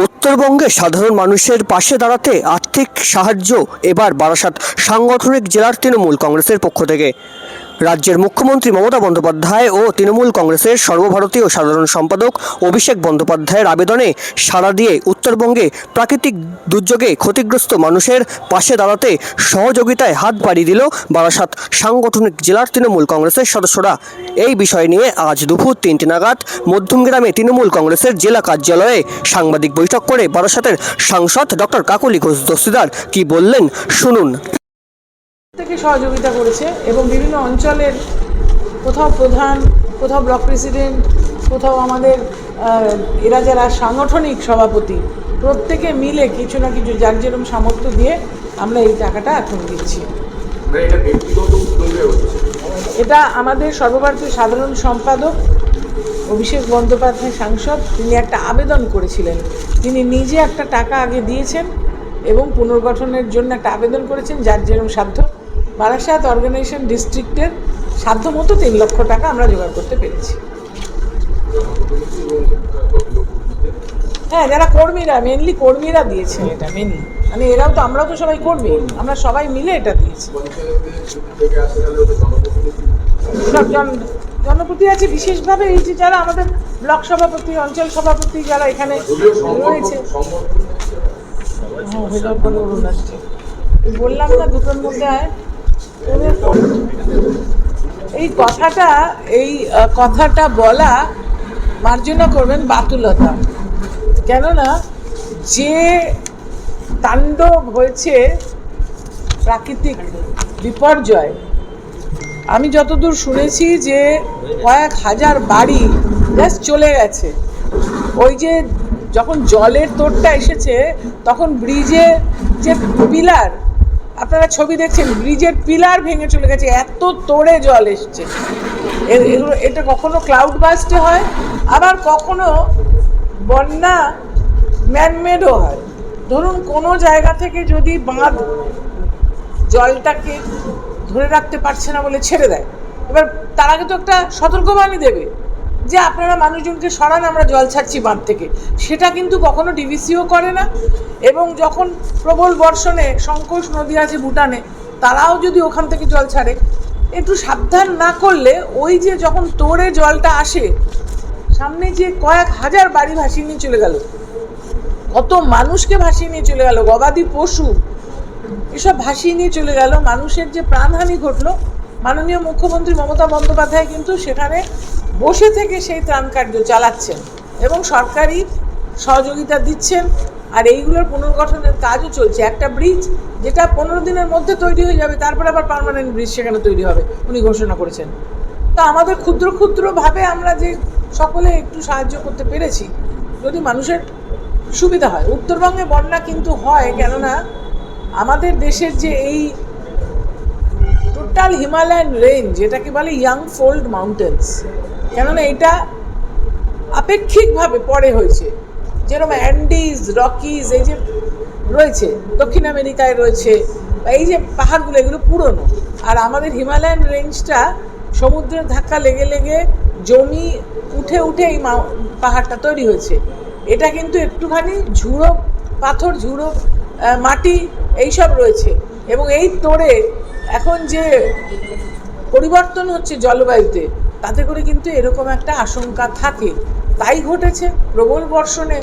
উত্তরবঙ্গে সাধারণ মানুষের পাশে দাঁড়াতে আর্থিক সাহায্য এবার বারাসাত সাংগঠনিক জেলার তৃণমূল কংগ্রেসের পক্ষ থেকে। রাজ্যের মুখ্যমন্ত্রী মমতা বন্দ্যোপাধ্যায় ও তৃণমূল কংগ্রেসের সর্বভারতীয় সাধারণ সম্পাদক অভিষেক বন্দ্যোপাধ্যায়ের আবেদনে সাড়া দিয়ে উত্তরবঙ্গে প্রাকৃতিক দুর্যোগে ক্ষতিগ্রস্ত মানুষের পাশে দাঁড়াতে সহযোগিতায় হাত বাড়িয়ে দিল বারাসাত সাংগঠনিক জেলার তৃণমূল কংগ্রেসের সদস্যরা। এই বিষয় নিয়ে আজ দুপুর তিনটে নাগাদ মধ্যমগ্রামে তৃণমূল কংগ্রেসের জেলা কার্যালয়ে সাংবাদিক বৈঠক করে বারাসাতের সাংসদ ডক্টর কাকলি ঘোষ দস্তিদার কি বললেন শুনুন। থেকে সহযোগিতা করেছে এবং বিভিন্ন অঞ্চলের কোথাও প্রধান কোথাও ব্লক প্রেসিডেন্ট কোথাও আমাদের এরা যারা সাংগঠনিক সভাপতি প্রত্যেকে মিলে কিছু না কিছু যার যেরকম সামর্থ্য দিয়ে আমরা এই টাকাটা এখন দিচ্ছি। মানে এটা আমাদের সর্বভারতীয় সাধারণ সম্পাদক অভিষেক বন্দ্যোপাধ্যায় সাংসদ তিনি একটা আবেদন করেছিলেন। তিনি নিজে একটা টাকা আগে দিয়েছেন এবং পুনর্গঠনের জন্য একটা আবেদন করেছেন যার যেরকম সাধ্য। বারাসাত অর্গানাইজেশন ডিস্ট্রিক্টের সাধ্য মতো তিন লক্ষ টাকা আমরা জোগাড় করতে পেরেছি। হ্যাঁ যারা কর্মীরা মেনলি কর্মীরা দিয়েছেন এটা মেনলি মানে এরাও তো আমরাও তো সবাই কর্মী। আমরা সবাই মিলে এটা দিয়েছি। সব জন জনপ্রতি আছে বিশেষভাবে এই যে যারা আমাদের ব্লক সভাপতি অঞ্চল সভাপতি যারা এখানে রয়েছে। হ্যাঁ, বললাম না দুটোর মধ্যে আয়। এই কথাটা এই কথাটা বলা মার্জনা করবেন বাতুলতা। কেননা, যে তাণ্ডব হয়েছে প্রাকৃতিক বিপর্যয়, আমি যতদূর শুনেছি যে কয়েক হাজার বাড়ি জাস্ট চলে গেছে। ওই যে যখন জলের তোরটা এসেছে, তখন ব্রিজে যে পিলার আপনারা ছবি দেখছেন, ব্রিজের পিলার ভেঙে চলে গেছে, এত তোড়ে জল এসছে। এটা কখনো ক্লাউড বাস্টে হয়, আবার কখনো বন্যা ম্যানমেডও হয়। ধরুন, কোনো জায়গা থেকে যদি বাঁধ জলটাকে ধরে রাখতে পারছে না বলে ছেড়ে দেয়, এবার তার আগে তো একটা সতর্কবাণী দেবে। যে আপনারা মানুষজনকে সরান, আমরা জল ছাড়ছি বাঁধ থেকে। সেটা কিন্তু কখনো ডিভিসিও করে না। এবং যখন প্রবল বর্ষণে সংকোষ নদী আছে ভুটানে, তারাও যদি ওখান থেকে জল ছাড়ে, একটু সাবধান না করলে ওই যে যখন তোড়ে জলটা আসে, সামনে যে কয়েক হাজার বাড়ি ভাসিয়ে নিয়ে চলে গেল। কত মানুষকে ভাসিয়ে নিয়ে চলে গেল, গবাদি পশু, এসব ভাসিয়ে নিয়ে চলে গেল। মানুষের যে প্রাণহানি ঘটলো, মাননীয় মুখ্যমন্ত্রী মমতা বন্দ্যোপাধ্যায় কিন্তু সেখানে বসে থেকে সেই ত্রাণ কার্য চালাচ্ছেন এবং সরকারি সহযোগিতা দিচ্ছেন। আর এইগুলোর পুনর্গঠনের কাজও চলছে। একটা ব্রিজ যেটা পনেরো দিনের মধ্যে তৈরি হয়ে যাবে, তারপরে আবার পার্মানেন্ট ব্রিজ সেখানে তৈরি হবে, উনি ঘোষণা করেছেন। তা আমাদের ক্ষুদ্র ক্ষুদ্রভাবে আমরা যে সকলে একটু সাহায্য করতে পেরেছি, যদি মানুষের সুবিধা হয়। উত্তরবঙ্গে বন্যা কিন্তু হয়, কেননা আমাদের দেশের যে এই টোটাল হিমালয়ান রেঞ্জ যেটাকে বলে ইয়াং ফোল্ড মাউন্টেন্স কেননা এটা আপেক্ষিকভাবে পরে হয়েছে। যেরকম অ্যান্ডিজ রকিজ এই যে রয়েছে, দক্ষিণ আমেরিকায় রয়েছে, বা এই যে পাহাড়গুলো, এগুলো পুরনো। আর আমাদের হিমালয়ান রেঞ্জটা সমুদ্রের ধাক্কা লেগে লেগে জমি উঠে উঠে এই পাহাড়টা তৈরি হয়েছে। এটা কিন্তু একটুখানি ঝুড়ো, পাথর, ঝুড়ো মাটি, এইসব রয়েছে। এবং এই তোড়ে এখন যে পরিবর্তন হচ্ছে জলবায়ুতে, তাতে করে কিন্তু এরকম একটা আশঙ্কা থাকে। তাই ঘটেছে, প্রবল বর্ষণে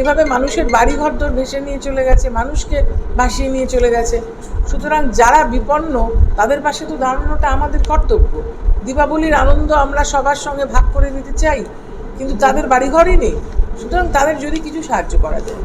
এভাবে মানুষের বাড়িঘর দর ভেসে নিয়ে চলে গেছে, মানুষকে ভাসিয়ে নিয়ে চলে গেছে। সুতরাং যারা বিপন্ন, তাদের পাশে তো দাঁড়ানোটা আমাদের কর্তব্য। দীপাবলির আনন্দ আমরা সবার সঙ্গে ভাগ করে নিতে চাই, কিন্তু তাদের বাড়িঘরই নেই। সুতরাং তাদের যদি কিছু সাহায্য করা যায়।